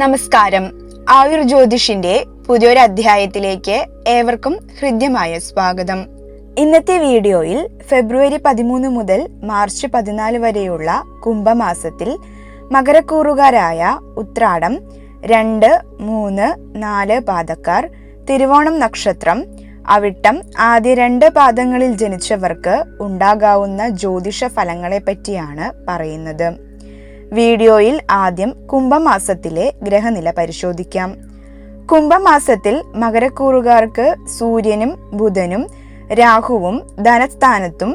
നമസ്കാരം. ആയുർ ജ്യോതിഷിന്റെ പുതിയൊരു അധ്യായത്തിലേക്ക് ഏവർക്കും ഹൃദ്യമായ സ്വാഗതം. ഇന്നത്തെ വീഡിയോയിൽ ഫെബ്രുവരി പതിമൂന്ന് മുതൽ മാർച്ച് പതിനാല് വരെയുള്ള കുംഭമാസത്തിൽ മകരക്കൂറുകാരായ ഉത്രാടം രണ്ട് മൂന്ന് നാല് പാദക്കാർ തിരുവോണം നക്ഷത്രം അവിട്ടം ആദ്യ രണ്ട് പാദങ്ങളിൽ ജനിച്ചവർക്ക് ഉണ്ടാകാവുന്ന ജ്യോതിഷ ഫലങ്ങളെ പറ്റിയാണ് പറയുന്നത്. വീഡിയോയിൽ ആദ്യം കുംഭമാസത്തിലെ ഗ്രഹനില പരിശോധിക്കാം. കുംഭമാസത്തിൽ മകരക്കൂറുകാർക്ക് സൂര്യനും ബുധനും രാഹുവും ധനസ്ഥാനത്തും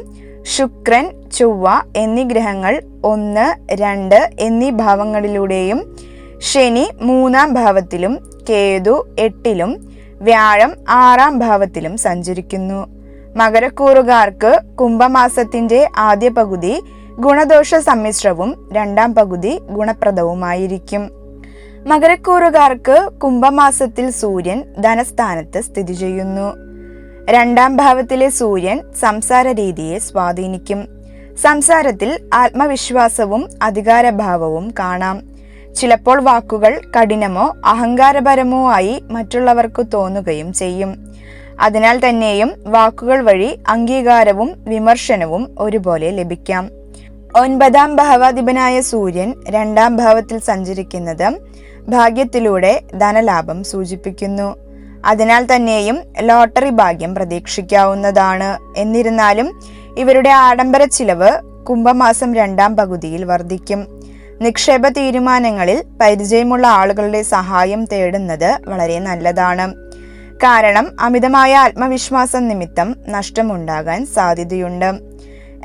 ശുക്രൻ ചൊവ്വ എന്നീ ഗ്രഹങ്ങൾ ഒന്ന് രണ്ട് എന്നീ ഭാവങ്ങളിലൂടെയും ശനി മൂന്നാം ഭാവത്തിലും കേതു എട്ടിലും വ്യാഴം ആറാം ഭാവത്തിലും സഞ്ചരിക്കുന്നു. മകരക്കൂറുകാർക്ക് കുംഭമാസത്തിന്റെ ആദ്യ പകുതി ഗുണദോഷ സമ്മിശ്രവും രണ്ടാം പകുതി ഗുണപ്രദവുമായിരിക്കും. മകരക്കൂറുകാർക്ക് കുംഭമാസത്തിൽ സൂര്യൻ ധനസ്ഥാനത്ത് സ്ഥിതി ചെയ്യുന്നു. രണ്ടാം ഭാവത്തിലെ സൂര്യൻ സംസാര രീതിയെ സ്വാധീനിക്കും. സംസാരത്തിൽ ആത്മവിശ്വാസവും അധികാരഭാവവും കാണാം. ചിലപ്പോൾ വാക്കുകൾ കഠിനമോ അഹങ്കാരപരമോ ആയി മറ്റുള്ളവർക്ക് തോന്നുകയും ചെയ്യും. അതിനാൽ തന്നെയും വാക്കുകൾ വഴി അംഗീകാരവും വിമർശനവും ഒരുപോലെ ലഭിക്കാം. ഒൻപതാം ഭാവാധിപനായ സൂര്യൻ രണ്ടാം ഭാവത്തിൽ സഞ്ചരിക്കുന്നത് ഭാഗ്യത്തിലൂടെ ധനലാഭം സൂചിപ്പിക്കുന്നു. അതിനാൽ തന്നെയും ലോട്ടറി ഭാഗ്യം പ്രതീക്ഷിക്കാവുന്നതാണ്. എന്നിരുന്നാലും ഇവരുടെ ആഡംബര ചിലവ് കുംഭമാസം രണ്ടാം പകുതിയിൽ വർദ്ധിക്കും. നിക്ഷേപ തീരുമാനങ്ങളിൽ പരിചയമുള്ള ആളുകളുടെ സഹായം തേടുന്നത് വളരെ നല്ലതാണ്. കാരണം അമിതമായ ആത്മവിശ്വാസം നിമിത്തം നഷ്ടമുണ്ടാകാൻ സാധ്യതയുണ്ട്.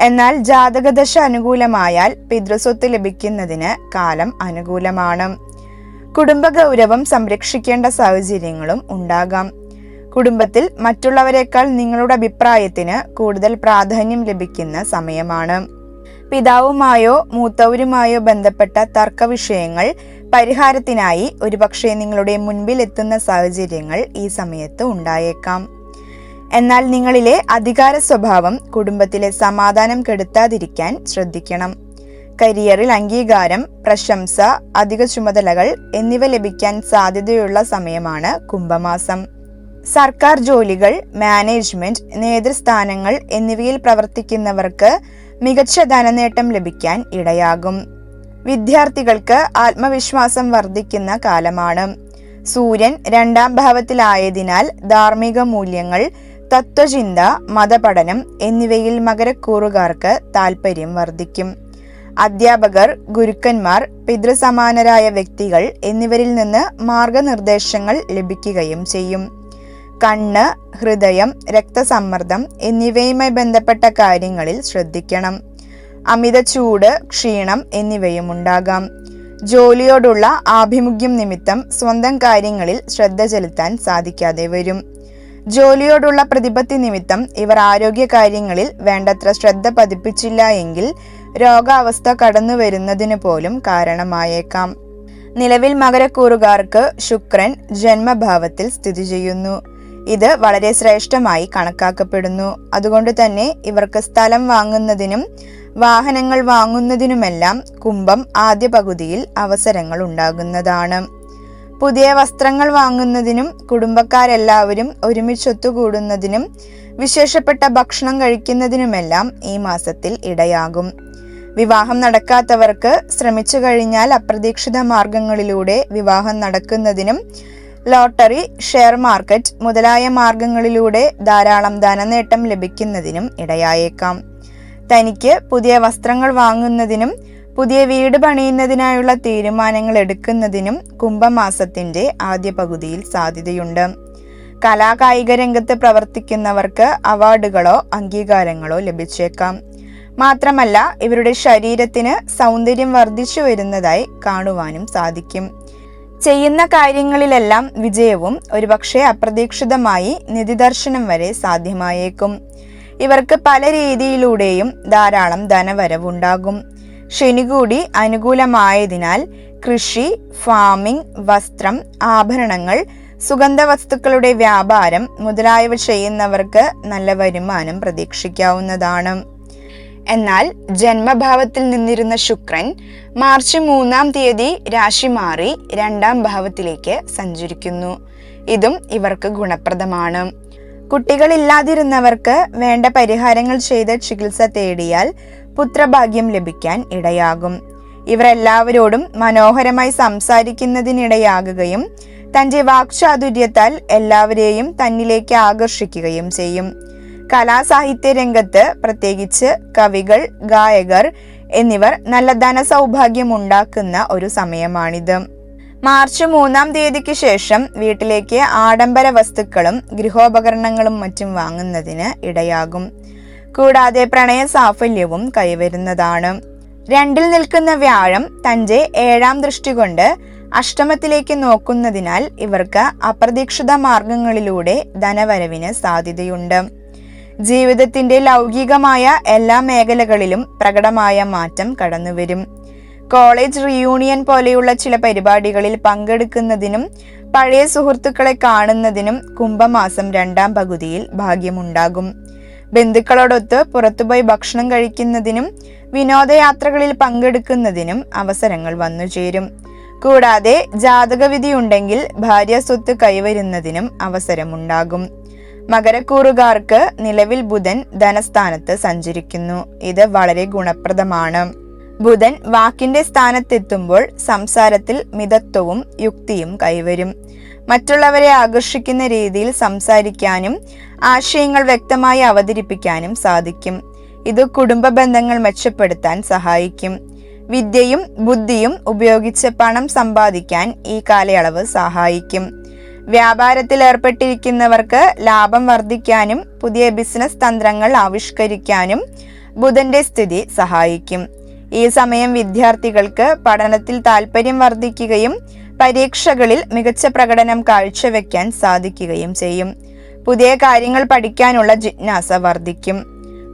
എന്നാൽ ജാതകദശ അനുകൂലമായാൽ പിതൃസ്വത്ത് ലഭിക്കുന്നതിന് കാലം അനുകൂലമാണ്. കുടുംബ ഗൗരവം സംരക്ഷിക്കേണ്ട സാഹചര്യങ്ങളും ഉണ്ടാകാം. കുടുംബത്തിൽ മറ്റുള്ളവരെക്കാൾ നിങ്ങളുടെ അഭിപ്രായത്തിന് കൂടുതൽ പ്രാധാന്യം ലഭിക്കുന്ന സമയമാണ്. പിതാവുമായോ മൂത്തവരുമായോ ബന്ധപ്പെട്ട തർക്ക വിഷയങ്ങൾ പരിഹാരത്തിനായി ഒരുപക്ഷെ നിങ്ങളുടെ മുൻപിൽ എത്തുന്ന സാഹചര്യങ്ങൾ ഈ സമയത്ത് ഉണ്ടായേക്കാം. എന്നാൽ നിങ്ങളിലെ അധികാര സ്വഭാവം കുടുംബത്തിലെ സമാധാനം കെടുത്താതിരിക്കാൻ ശ്രദ്ധിക്കണം. കരിയറിൽ അംഗീകാരം പ്രശംസ അധിക ചുമതലകൾ എന്നിവ ലഭിക്കാൻ സാധ്യതയുള്ള സമയമാണ് കുംഭമാസം. സർക്കാർ ജോലികൾ മാനേജ്മെന്റ് നേതൃസ്ഥാനങ്ങൾ എന്നിവയിൽ പ്രവർത്തിക്കുന്നവർക്ക് മികച്ച ധനനേട്ടം ലഭിക്കാൻ ഇടയാകും. വിദ്യാർത്ഥികൾക്ക് ആത്മവിശ്വാസം വർദ്ധിക്കുന്ന കാലമാണ്. സൂര്യൻ രണ്ടാം ഭാവത്തിലായതിനാൽ ധാർമ്മിക മൂല്യങ്ങൾ തത്വചിന്ത മതപഠനം എന്നിവയിൽ മകരക്കൂറുകാർക്ക് താൽപ്പര്യം വർദ്ധിക്കും. അധ്യാപകർ ഗുരുക്കന്മാർ പിതൃസമാനരായ വ്യക്തികൾ എന്നിവരിൽ നിന്ന് മാർഗനിർദ്ദേശങ്ങൾ ലഭിക്കുകയും ചെയ്യും. കണ്ണ് ഹൃദയം രക്തസമ്മർദ്ദം എന്നിവയുമായി ബന്ധപ്പെട്ട കാര്യങ്ങളിൽ ശ്രദ്ധിക്കണം. അമിത ചൂട് ക്ഷീണം എന്നിവയും ഉണ്ടാകാം. ജോലിയോടുള്ള ആഭിമുഖ്യം നിമിത്തം സ്വന്തം കാര്യങ്ങളിൽ ശ്രദ്ധ ചെലുത്താൻ സാധിക്കാതെ വരും. ജോലിയോടുള്ള പ്രതിപത്തി നിമിത്തം ഇവർ ആരോഗ്യകാര്യങ്ങളിൽ വേണ്ടത്ര ശ്രദ്ധ പതിപ്പിച്ചില്ല എങ്കിൽ രോഗാവസ്ഥ കടന്നു വരുന്നതിന് പോലും കാരണമായേക്കാം. നിലവിൽ മകരക്കൂറുകാർക്ക് ശുക്രൻ ജന്മഭാവത്തിൽ സ്ഥിതി ചെയ്യുന്നു. ഇത് വളരെ ശ്രേഷ്ഠമായി കണക്കാക്കപ്പെടുന്നു. അതുകൊണ്ട് തന്നെ ഇവർക്ക് സ്ഥലം വാങ്ങുന്നതിനും വാഹനങ്ങൾ വാങ്ങുന്നതിനുമെല്ലാം കുംഭം ആദ്യ പകുതിയിൽ അവസരങ്ങൾ ഉണ്ടാകുന്നതാണ്. പുതിയ വസ്ത്രങ്ങൾ വാങ്ങുന്നതിനും കുടുംബക്കാരെല്ലാവരും ഒരുമിച്ചൊത്തുകൂടുന്നതിനും വിശേഷപ്പെട്ട ഭക്ഷണം കഴിക്കുന്നതിനുമെല്ലാം ഈ മാസത്തിൽ ഇടയാകും. വിവാഹം നടക്കാത്തവർക്ക് ശ്രമിച്ചു കഴിഞ്ഞാൽ അപ്രതീക്ഷിത മാർഗങ്ങളിലൂടെ വിവാഹം നടക്കുന്നതിനും ലോട്ടറി ഷെയർ മാർക്കറ്റ് മുതലായ മാർഗങ്ങളിലൂടെ ധാരാളം ധനനേട്ടം ലഭിക്കുന്നതിനും ഇടയായേക്കാം. തനിക്ക് പുതിയ വസ്ത്രങ്ങൾ വാങ്ങുന്നതിനും പുതിയ വീട് പണിയുന്നതിനായുള്ള തീരുമാനങ്ങൾ എടുക്കുന്നതിനും കുംഭമാസത്തിന്റെ ആദ്യ പകുതിയിൽ സാധ്യതയുണ്ട്. കലാകായിക രംഗത്ത് പ്രവർത്തിക്കുന്നവർക്ക് അവാർഡുകളോ അംഗീകാരങ്ങളോ ലഭിച്ചേക്കാം. മാത്രമല്ല ഇവരുടെ ശരീരത്തിന് സൗന്ദര്യം വർദ്ധിച്ചു വരുന്നതായി കാണുവാനും സാധിക്കും. ചെയ്യുന്ന കാര്യങ്ങളിലെല്ലാം വിജയവും ഒരുപക്ഷെ അപ്രതീക്ഷിതമായി നിധിദർശനം വരെ സാധ്യമായേക്കും. ഇവർക്ക് പല രീതിയിലൂടെയും ധാരാളം ധനവരവുണ്ടാകും. ശനി കൂടി അനുകൂലമായതിനാൽ കൃഷി ഫാമിംഗ് വസ്ത്രം ആഭരണങ്ങൾ സുഗന്ധ വസ്തുക്കളുടെ വ്യാപാരം മുതലായവ ചെയ്യുന്നവർക്ക് നല്ല വരുമാനം പ്രതീക്ഷിക്കാവുന്നതാണ്. എന്നാൽ ജന്മഭാവത്തിൽ നിന്നിരുന്ന ശുക്രൻ മാർച്ച് മൂന്നാം തീയതി രാശി മാറി രണ്ടാം ഭാവത്തിലേക്ക് സഞ്ചരിക്കുന്നു. ഇതും ഇവർക്ക് ഗുണപ്രദമാണ്. കുട്ടികളില്ലാതിരുന്നവർക്ക് വേണ്ട പരിഹാരങ്ങൾ ചെയ്ത് ചികിത്സ തേടിയാൽ പുത്രഭാഗ്യം ലഭിക്കാൻ ഇടയാകും. ഇവരെല്ലാവരോടും മനോഹരമായി സംസാരിക്കുന്നതിനിടയാകുകയും തന്റെ വാക്ചാതുര്യത്താൽ എല്ലാവരെയും തന്നിലേക്ക് ആകർഷിക്കുകയും ചെയ്യും. കലാസാഹിത്യ രംഗത്ത് പ്രത്യേകിച്ച് കവികൾ ഗായകർ എന്നിവർ നല്ല ധനസൗഭാഗ്യം ഉണ്ടാക്കുന്ന ഒരു സമയമാണിത്. മാർച്ച് മൂന്നാം തീയതിക്ക് ശേഷം വീട്ടിലേക്ക് ആഡംബര വസ്തുക്കളും ഗൃഹോപകരണങ്ങളും മറ്റും വാങ്ങുന്നതിന് ഇടയാകും. കൂടാതെ പ്രണയ സാഫല്യവും കൈവരുന്നതാണ്. രണ്ടിൽ നിൽക്കുന്ന വ്യാഴം തന്റെ ഏഴാം ദൃഷ്ടി കൊണ്ട് അഷ്ടമത്തിലേക്ക് നോക്കുന്നതിനാൽ ഇവർക്ക് അപ്രതീക്ഷിത മാർഗങ്ങളിലൂടെ ധനവരവിന് സാധ്യതയുണ്ട്. ജീവിതത്തിന്റെ ലൗകികമായ എല്ലാ മേഖലകളിലും പ്രകടമായ മാറ്റം കടന്നുവരും. കോളേജ് റിയൂണിയൻ പോലെയുള്ള ചില പരിപാടികളിൽ പങ്കെടുക്കുന്നതിനും പഴയ സുഹൃത്തുക്കളെ കാണുന്നതിനും കുംഭമാസം രണ്ടാം പകുതിയിൽ ഭാഗ്യമുണ്ടാകും. ബന്ധുക്കളോടൊത്ത് പുറത്തുപോയി ഭക്ഷണം കഴിക്കുന്നതിനും വിനോദയാത്രകളിൽ പങ്കെടുക്കുന്നതിനും അവസരങ്ങൾ വന്നുചേരും കൂടാതെ ജാതകവിധി ഉണ്ടെങ്കിൽ ഭാര്യ സ്വത്ത് കൈവരുന്നതിനും അവസരമുണ്ടാകും. മകരക്കൂറുകാർക്ക് നിലവിൽ ബുധൻ ധനസ്ഥാനത്ത് സഞ്ചരിക്കുന്നു. ഇത് വളരെ ഗുണപ്രദമാണ്. ബുധൻ വാക്കിന്റെ സ്ഥാനത്തെത്തുമ്പോൾ സംസാരത്തിൽ മിതത്വവും യുക്തിയും കൈവരും. മറ്റുള്ളവരെ ആകർഷിക്കുന്ന രീതിയിൽ സംസാരിക്കാനും ആശയങ്ങൾ വ്യക്തമായി അവതരിപ്പിക്കാനും സാധിക്കും. ഇത് കുടുംബ ബന്ധങ്ങൾ മെച്ചപ്പെടുത്താൻ സഹായിക്കും. വിദ്യയും ബുദ്ധിയും ഉപയോഗിച്ച് പണം സമ്പാദിക്കാൻ ഈ കാലയളവ് സഹായിക്കും. വ്യാപാരത്തിൽ ഏർപ്പെട്ടിരിക്കുന്നവർക്ക് ലാഭം വർദ്ധിക്കാനും പുതിയ ബിസിനസ് തന്ത്രങ്ങൾ ആവിഷ്കരിക്കാനും ബുധന്റെ സ്ഥിതി സഹായിക്കും. ഈ സമയം വിദ്യാർത്ഥികൾക്ക് പഠനത്തിൽ താല്പര്യം വർദ്ധിക്കുകയും പരീക്ഷകളിൽ മികച്ച പ്രകടനം കാഴ്ചവെക്കാൻ സാധിക്കുകയും ചെയ്യും. പുതിയ കാര്യങ്ങൾ പഠിക്കാനുള്ള ജിജ്ഞാസ വർദ്ധിക്കും.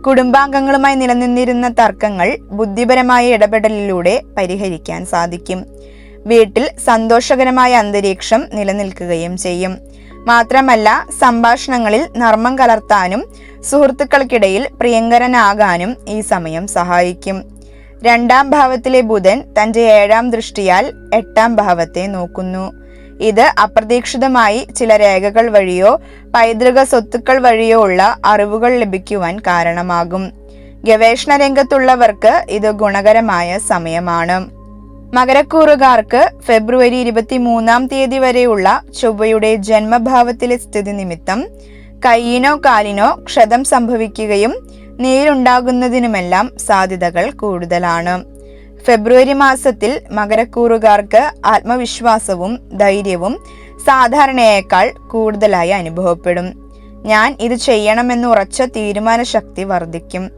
കുടുംബാംഗങ്ങളുമായി നിലനിന്നിരുന്ന തർക്കങ്ങൾ ബുദ്ധിപരമായ ഇടപെടലിലൂടെ പരിഹരിക്കാൻ സാധിക്കും. വീട്ടിൽ സന്തോഷകരമായ അന്തരീക്ഷം നിലനിൽക്കുകയും ചെയ്യും. മാത്രമല്ല സംഭാഷണങ്ങളിൽ നർമ്മം കലർത്താനും സുഹൃത്തുക്കൾക്കിടയിൽ പ്രിയങ്കരനാകാനും ഈ സമയം സഹായിക്കും. രണ്ടാം ഭാവത്തിലെ ബുധൻ തന്റെ ഏഴാം ദൃഷ്ടിയാൽ എട്ടാം ഭാവത്തെ നോക്കുന്നു. ഇത് അപ്രതീക്ഷിതമായി ചില രേഖകൾ വഴിയോ പൈതൃക സ്വത്തുക്കൾ വഴിയോ ഉള്ള അറിവുകൾ ലഭിക്കുവാൻ കാരണമാകും. ഗവേഷണ രംഗത്തുള്ളവർക്ക് ഇത് ഗുണകരമായ സമയമാണ്. മകരക്കൂറുകാർക്ക് ഫെബ്രുവരി ഇരുപത്തി മൂന്നാം തീയതി വരെയുള്ള ചൊവ്വയുടെ ജന്മഭാവത്തിലെ സ്ഥിതി നിമിത്തം കൈയിനോ കാലിനോ ക്ഷതം സംഭവിക്കുകയും നീരുണ്ടാകുന്നതിനുമെല്ലാം സാധ്യതകൾ കൂടുതലാണ്. ഫെബ്രുവരി മാസത്തിൽ മകരക്കൂറുകാർക്ക് ആത്മവിശ്വാസവും ധൈര്യവും സാധാരണയേക്കാൾ കൂടുതലായി അനുഭവപ്പെടും. ഞാൻ ഇത് ചെയ്യണമെന്ന് ഉറച്ച തീരുമാന ശക്തി വർദ്ധിക്കും.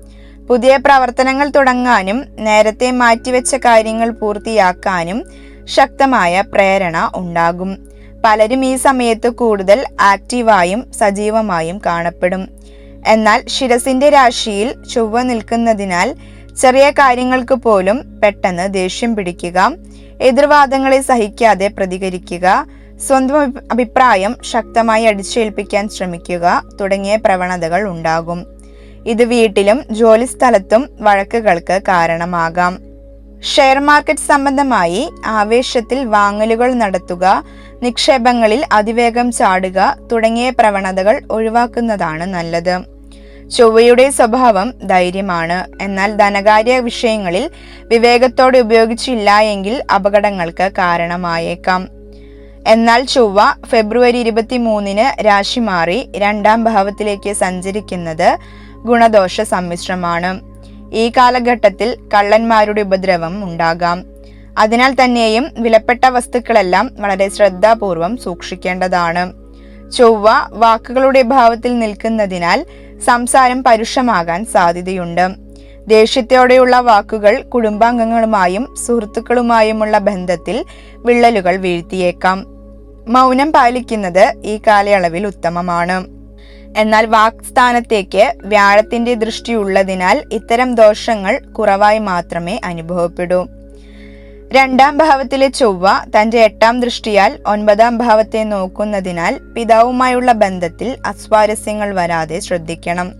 പുതിയ പ്രവർത്തനങ്ങൾ തുടങ്ങാനും നേരത്തെ മാറ്റിവെച്ച കാര്യങ്ങൾ പൂർത്തിയാക്കാനും ശക്തമായ പ്രേരണ ഉണ്ടാകും. പലരും ഈ സമയത്ത് കൂടുതൽ ആക്റ്റീവായും സജീവമായും കാണപ്പെടും. എന്നാൽ ശിരസിന്റെ രാശിയിൽ ചൊവ്വ നിൽക്കുന്നതിനാൽ ചെറിയ കാര്യങ്ങൾക്ക് പോലും പെട്ടെന്ന് ദേഷ്യം പിടിക്കുക എതിർവാദങ്ങളെ സഹിക്കാതെ പ്രതികരിക്കുക സ്വന്തം അഭിപ്രായം ശക്തമായി അടിച്ചേൽപ്പിക്കാൻ ശ്രമിക്കുക തുടങ്ങിയ പ്രവണതകൾ ഉണ്ടാകും. ഇത് വീട്ടിലും ജോലിസ്ഥലത്തും വഴക്കുകൾക്ക് കാരണമാകാം. ഷെയർ മാർക്കറ്റ് സംബന്ധമായി ആവേശത്തിൽ വാങ്ങലുകൾ നടത്തുക നിക്ഷേപങ്ങളിൽ അതിവേഗം ചാടുക തുടങ്ങിയ പ്രവണതകൾ ഒഴിവാക്കുന്നതാണ് നല്ലത്. ചൊവ്വയുടെ സ്വഭാവം ധൈര്യമാണ്. എന്നാൽ ധനകാര്യ വിഷയങ്ങളിൽ വിവേകത്തോടെ ഉപയോഗിച്ചില്ല എങ്കിൽ അപകടങ്ങൾക്ക് കാരണമായേക്കാം. എന്നാൽ ചൊവ്വ ഫെബ്രുവരി ഇരുപത്തി മൂന്നിന് രാശി മാറി രണ്ടാം ഭാവത്തിലേക്ക് സഞ്ചരിക്കുന്നത് ഗുണദോഷ സമ്മിശ്രമാണ്. ഈ കാലഘട്ടത്തിൽ കള്ളന്മാരുടെ ഉപദ്രവം ഉണ്ടാകാം. അതിനാൽ തന്നെയും വിലപ്പെട്ട വസ്തുക്കളെല്ലാം വളരെ ശ്രദ്ധാപൂർവം സൂക്ഷിക്കേണ്ടതാണ്. ചൊവ്വ വാക്കുകളുടെ ഭാവത്തിൽ നിൽക്കുന്നതിനാൽ സംസാരം പരുഷമാകാൻ സാധ്യതയുണ്ട്. ദേഷ്യത്തോടെയുള്ള വാക്കുകൾ കുടുംബാംഗങ്ങളുമായും സുഹൃത്തുക്കളുമായുമുള്ള ബന്ധത്തിൽ വിള്ളലുകൾ വീഴ്ത്തിയേക്കാം. മൗനം പാലിക്കുന്നത് ഈ കാലയളവിൽ ഉത്തമമാണ്. എന്നാൽ വാക്സ്ഥാനത്തേക്ക് വ്യാഴത്തിന്റെ ദൃഷ്ടിയുള്ളതിനാൽ ഇത്തരം ദോഷങ്ങൾ കുറവായി മാത്രമേ അനുഭവപ്പെടൂ. രണ്ടാം ഭാവത്തിലെ ചൊവ്വ തന്റെ എട്ടാം ദൃഷ്ടിയാൽ ഒൻപതാം ഭാവത്തെ നോക്കുന്നതിനാൽ പിതാവുമായുള്ള ബന്ധത്തിൽ അസ്വാരസ്യങ്ങൾ വരാതെ ശ്രദ്ധിക്കണം.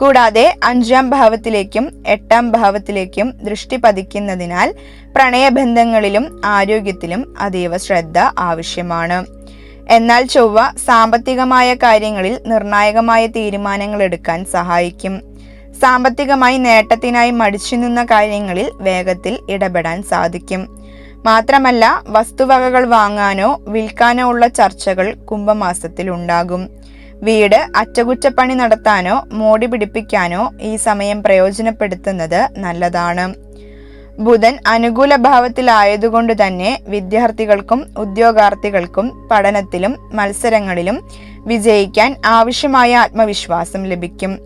കൂടാതെ അഞ്ചാം ഭാവത്തിലേക്കും എട്ടാം ഭാവത്തിലേക്കും ദൃഷ്ടി പതിക്കുന്നതിനാൽ പ്രണയബന്ധങ്ങളിലും ആരോഗ്യത്തിലും അതീവ ശ്രദ്ധ ആവശ്യമാണ്. എന്നാൽ ചൊവ്വ സാമ്പത്തികമായ കാര്യങ്ങളിൽ നിർണായകമായ തീരുമാനങ്ങൾ എടുക്കാൻ സഹായിക്കും. സാമ്പത്തികമായി നേട്ടത്തിനായി മടിച്ചു നിന്ന കാര്യങ്ങളിൽ വേഗത്തിൽ ഇടപെടാൻ സാധിക്കും. മാത്രമല്ല വസ്തുവകകൾ വാങ്ങാനോ വിൽക്കാനോ ഉള്ള ചർച്ചകൾ കുംഭമാസത്തിൽ ഉണ്ടാകും. വീട് അറ്റകുറ്റപ്പണി നടത്താനോ മോടി പിടിപ്പിക്കാനോ ഈ സമയം പ്രയോജനപ്പെടുത്തുന്നത് നല്ലതാണ്. ബുധൻ അനുകൂല ഭാവത്തിലായതുകൊണ്ട് തന്നെ വിദ്യാർത്ഥികൾക്കും ഉദ്യോഗാർത്ഥികൾക്കും പഠനത്തിലും മത്സരങ്ങളിലും വിജയിക്കാൻ ആവശ്യമായ ആത്മവിശ്വാസം ലഭിക്കും.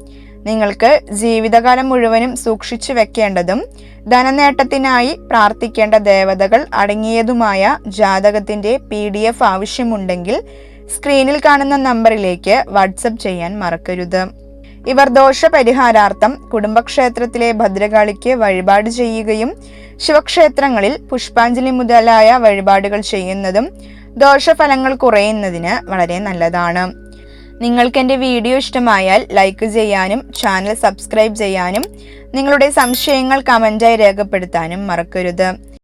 നിങ്ങൾക്ക് ജീവിതകാലം മുഴുവനും സൂക്ഷിച്ചു വെക്കേണ്ടതും ധനനേട്ടത്തിനായി പ്രാർത്ഥിക്കേണ്ട ദേവതകൾ അടങ്ങിയതുമായ ജാതകത്തിന്റെ പി ഡി എഫ് ആവശ്യമുണ്ടെങ്കിൽ സ്ക്രീനിൽ കാണുന്ന നമ്പറിലേക്ക് വാട്സപ്പ് ചെയ്യാൻ മറക്കരുത്. ഇവർ ദോഷപരിഹാരാർത്ഥം കുടുംബക്ഷേത്രത്തിലെ ഭദ്രകാളിക്ക് വഴിപാട് ചെയ്യുകയും ശിവക്ഷേത്രങ്ങളിൽ പുഷ്പാഞ്ജലി മുതലായ വഴിപാടുകൾ ചെയ്യുന്നതും ദോഷഫലങ്ങൾ കുറയുന്നതിന് വളരെ നല്ലതാണ്. നിങ്ങൾക്ക് എന്റെ വീഡിയോ ഇഷ്ടമായാൽ ലൈക്ക് ചെയ്യാനും ചാനൽ സബ്സ്ക്രൈബ് ചെയ്യാനും നിങ്ങളുടെ സംശയങ്ങൾ കമന്റായി രേഖപ്പെടുത്താനും മറക്കരുത്.